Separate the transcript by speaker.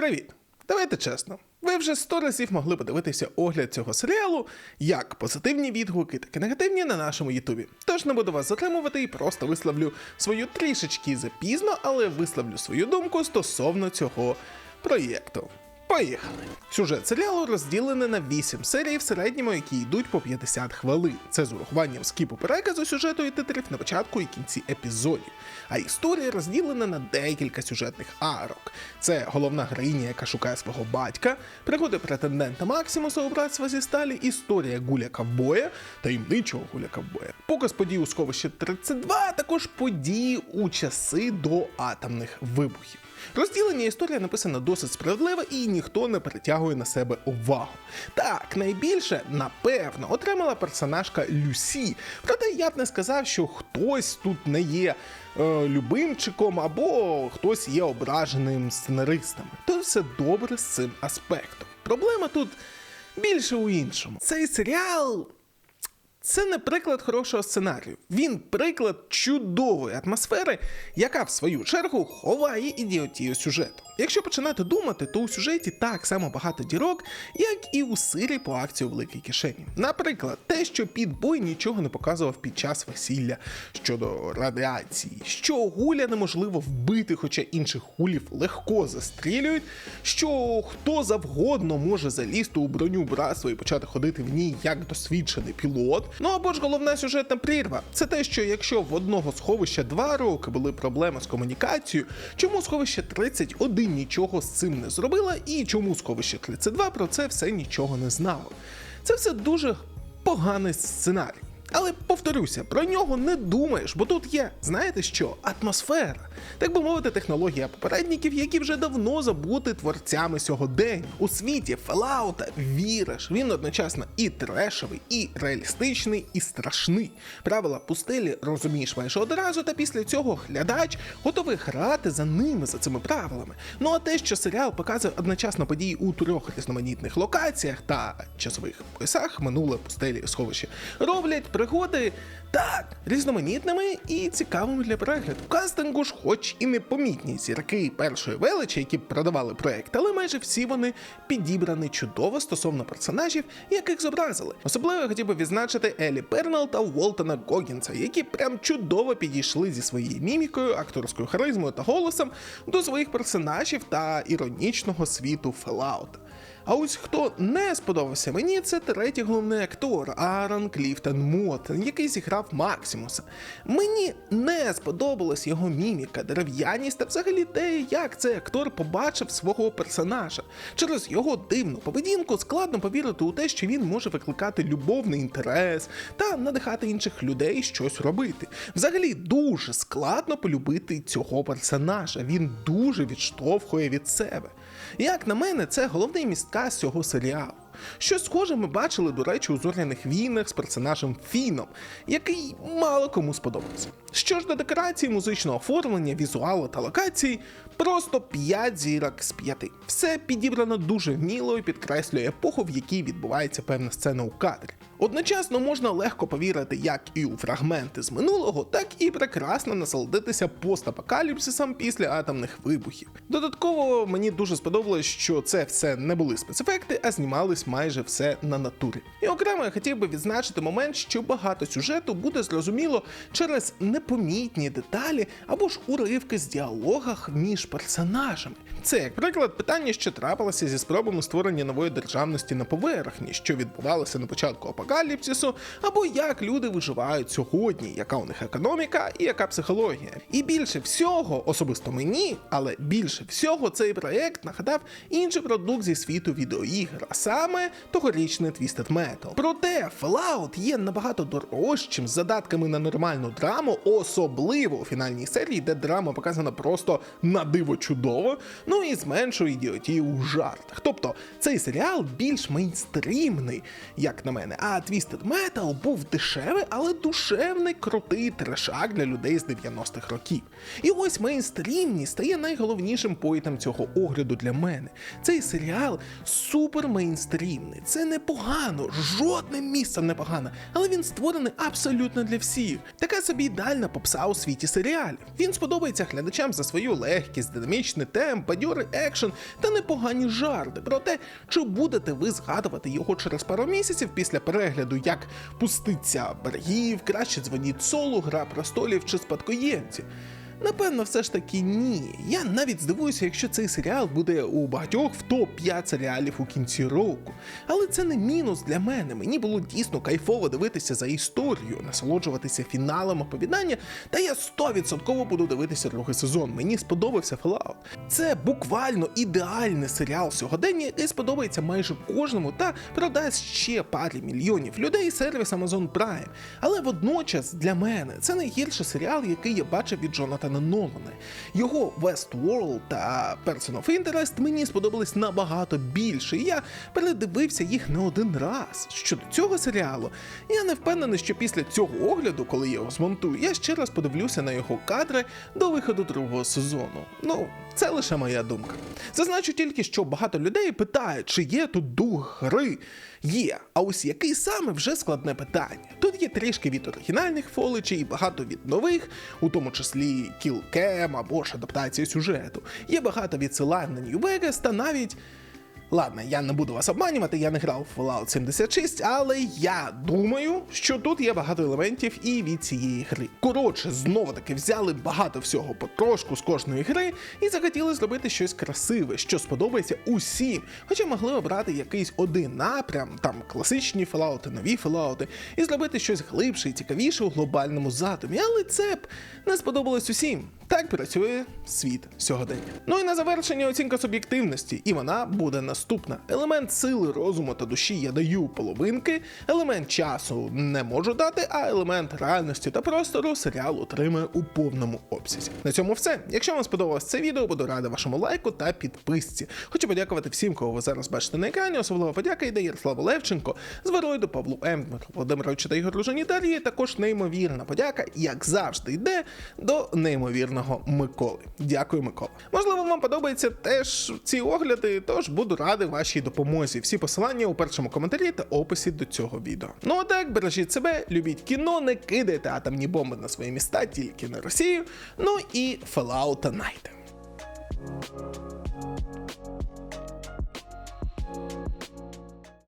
Speaker 1: Привіт! Давайте чесно. Ви вже сто разів могли подивитися огляд цього серіалу, як позитивні відгуки, так і негативні на нашому Ютубі. Тож не буду вас затримувати і просто висловлю свою трішечки запізно, але висловлю свою думку стосовно цього проєкту. Поїхали! Сюжет серіалу розділений на 8 серій, в середньому, які йдуть по 50 хвилин. Це з урахуванням скіпу переказу сюжету і титрів на початку і кінці епізодів. А історія розділена на декілька сюжетних арок. Це головна героїня, яка шукає свого батька, пригоди претендента Максимуса у братства зі сталі, історія гуля ковбоя, таємничого гуля ковбоя, показ подій у сховищі 32, а також події у часи до атомних вибухів. Розділення історія написана досить справедливо і ніхто не притягує на себе увагу. Так, найбільше, напевно, отримала персонажка Люсі. Проте я б не сказав, що хтось тут не є е, любимчиком або хтось є ображеним сценаристами. То все добре з цим аспектом. Проблема тут більше у іншому. Цей серіал. Це не приклад хорошого сценарію. Він приклад чудової атмосфери, яка в свою чергу ховає ідіотію сюжету. Якщо починати думати, то у сюжеті так само багато дірок, як і у сирі по акції у великій кишені. Наприклад, те, що підбой нічого не показував під час весілля щодо радіації, що гуля неможливо вбити, хоча інших гулів легко застрілюють, що хто завгодно може залізти у броню братства і почати ходити в ній як досвідчений пілот. Ну або ж головна сюжетна прірва це те, що якщо в одного сховища два роки були проблеми з комунікацією, чому сховище 31 нічого з цим не зробила, і чому сховище 32 про це все нічого не знало. Це все дуже поганий сценарій. Але повторюся, про нього не думаєш, бо тут є, знаєте що, атмосфера, так би мовити, технологія попередників, які вже давно забути творцями сьогодення. У світі Фелаута віриш, він одночасно і трешовий, і реалістичний, і страшний. Правила пустелі розумієш майже одразу, та після цього глядач готовий грати за ними, за цими правилами. Ну а те, що серіал показує одночасно події у трьох різноманітних локаціях та часових поясах, минуле пустелі сховище, роблять пригоди так різноманітними і цікавими для перегляду. Кастингу ж, хоч і непомітні зірки першої величі, які продавали проект, але майже всі вони підібрані чудово стосовно персонажів, яких зобразили. Особливо я хотів би відзначити Елі Пернел та Уолтона Гогінса, які прям чудово підійшли зі своєю мімікою, акторською харизмою та голосом до своїх персонажів та іронічного світу Фелаута. А ось хто не сподобався мені, це третій головний актор Аарон Кліфтон Мотен, який зіграв Максимуса. Мені не сподобалась його міміка, дерев'яність та взагалі те, як цей актор побачив свого персонажа. Через його дивну поведінку складно повірити у те, що він може викликати любовний інтерес та надихати інших людей щось робити. Взагалі дуже складно полюбити цього персонажа. Він дуже відштовхує від себе. Як на мене, це головний містка цього серіалу. Щось схоже ми бачили, до речі, у зоряних війнах з персонажем Фіном, який мало кому сподобався. Що ж до декорації, музичного оформлення, візуалу та локації, просто 5 зірок з 5. Все підібрано дуже вміло і підкреслює епоху, в якій відбувається певна сцена у кадрі. Одночасно можна легко повірити як і у фрагменти з минулого, так і прекрасно насолодитися постапокаліпсисом після атомних вибухів. Додатково мені дуже сподобалось, що це все не були спецефекти, а знімались майже все на натурі. І окремо я хотів би відзначити момент, що багато сюжету буде зрозуміло через непомітні деталі або ж уривки з діалогах між персонажами. Це, як приклад, питання, що трапилося зі спробами створення нової державності на поверхні, що відбувалося на початку апокаліпсису, або як люди виживають сьогодні, яка у них економіка і яка психологія. І більше всього, особисто мені, але більше всього, цей проект нагадав інший продукт зі світу відеоігр, а саме тогорічний Twisted Metal. Проте Fallout є набагато дорожчим з задатками на нормальну драму, особливо у фінальній серії, де драма показана просто на диво чудово, ну і з меншою ідіотією у жартах. Тобто цей серіал більш мейнстрімний, як на мене. А Twisted Metal був дешевий, але душевний, крутий трешак для людей з 90-х років. І ось мейнстрімність стає найголовнішим поїтом цього огляду для мене. Цей серіал супер мейнстрімний. Це непогано, жодним місцем не погано, але він створений абсолютно для всіх. Така собі ідеальна попса у світі серіалів. Він сподобається глядачам за свою легкість, динамічний темп, бадьорий екшен та непогані жарти про те, чи будете ви згадувати його через пару місяців після перегляду, як пуститься берегів, краще дзвоніть солу, гра престолів чи спадкоємці. Напевно, все ж таки ні. Я навіть здивуюся, якщо цей серіал буде у багатьох в топ-5 серіалів у кінці року. Але це не мінус для мене. Мені було дійсно кайфово дивитися за історію, насолоджуватися фіналом оповідання, та я 100% буду дивитися другий сезон. Мені сподобався Fallout. Це буквально ідеальний серіал сьогодення, який сподобається майже кожному та продасть ще парі мільйонів людей сервіс Amazon Prime. Але водночас для мене це найгірший серіал, який я бачив від Джонатана Нолана. Його Westworld та Person of Interest мені сподобались набагато більше. і Я передивився їх не один раз. Щодо цього серіалу, я не впевнений, що після цього огляду, коли я його змонтую, я ще раз подивлюся на його кадри до виходу другого сезону. Ну, це лише моя думка. Зазначу тільки, що багато людей питають, чи є тут дух гри. Є, а ось який саме вже складне питання. Тут є трішки від оригінальних фоличей і багато від нових, у тому числі кілкем або ж адаптація сюжету. Є багато відсилань на Vegas та навіть. Ладно, я не буду вас обманювати, я не грав в Fallout 76, але я думаю, що тут є багато елементів і від цієї гри. Коротше, знову таки взяли багато всього потрошку з кожної гри і захотіли зробити щось красиве, що сподобається усім. Хоча могли обрати якийсь один напрям, там класичні Fallout, нові Fallout, і зробити щось глибше і цікавіше у глобальному задумі, але це б не сподобалось усім. Так працює світ сьогодення. Ну і на завершення оцінка суб'єктивності, і вона буде наступна. Елемент сили, розуму та душі я даю половинки, елемент часу не можу дати, а елемент реальності та простору серіал отримує у повному обсязі. На цьому все. Якщо вам сподобалось це відео, буду радий вашому лайку та підписці. Хочу подякувати всім, кого ви зараз бачите на екрані. Особливо подяка йде Ярославу Левченко, Зверойду Павлу. Дмитру Володимировичу та Ігорю Жанітарії. Також неймовірна подяка, як завжди, йде до неймовірного Миколи. Дякую, Микола. Можливо, вам подобаються теж ці огляди, тож буду радий вашій допомозі. Всі посилання у першому коментарі та описі до цього відео. Ну а так, бережіть себе, любіть кіно, не кидайте атомні бомби на свої міста, тільки на Росію. Ну і Fallout Night.